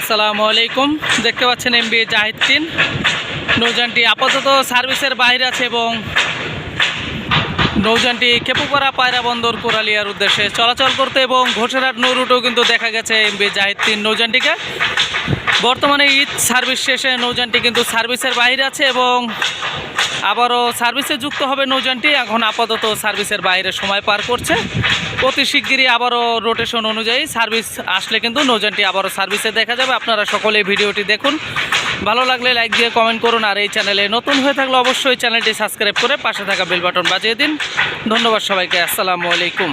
আসসালামু আলাইকুম। দেখতে পাচ্ছেন এম বি জাহিদ্দিন। নৌযানটি আপাতত সার্ভিসের বাইরে আছে এবং নৌজানটি কেপুপাড়া পায়রা বন্দর কোরালিয়ার উদ্দেশ্যে চলাচল করতে এবং ঘোষেরহাট নৌ রুটেও কিন্তু দেখা গেছে এম বি জাহিদ্দিন নৌযানটিকে। বর্তমানে ঈদ সার্ভিস শেষে নৌজানটি কিন্তু সার্ভিসের বাইরে আছে এবং আবারও সার্ভিসে যুক্ত হবে নৌযানটি। এখন আপাতত সার্ভিসের বাইরে সময় পার করছে। অতি শিগগিরই আবারও রোটেশন অনুযায়ী সার্ভিস আসলে কিন্তু নৌযানটি আবারও সার্ভিসে দেখা যাবে। আপনারা সকলে ভিডিওটি দেখুন। ভালো লাগলে লাইক দিয়ে কমেন্ট করুন আর এই চ্যানেলে নতুন হয়ে থাকলে অবশ্যই চ্যানেলটি সাবস্ক্রাইব করে পাশে থাকা বেল বাটন বাজিয়ে দিন। ধন্যবাদ সবাইকে। আসসালামু আলাইকুম।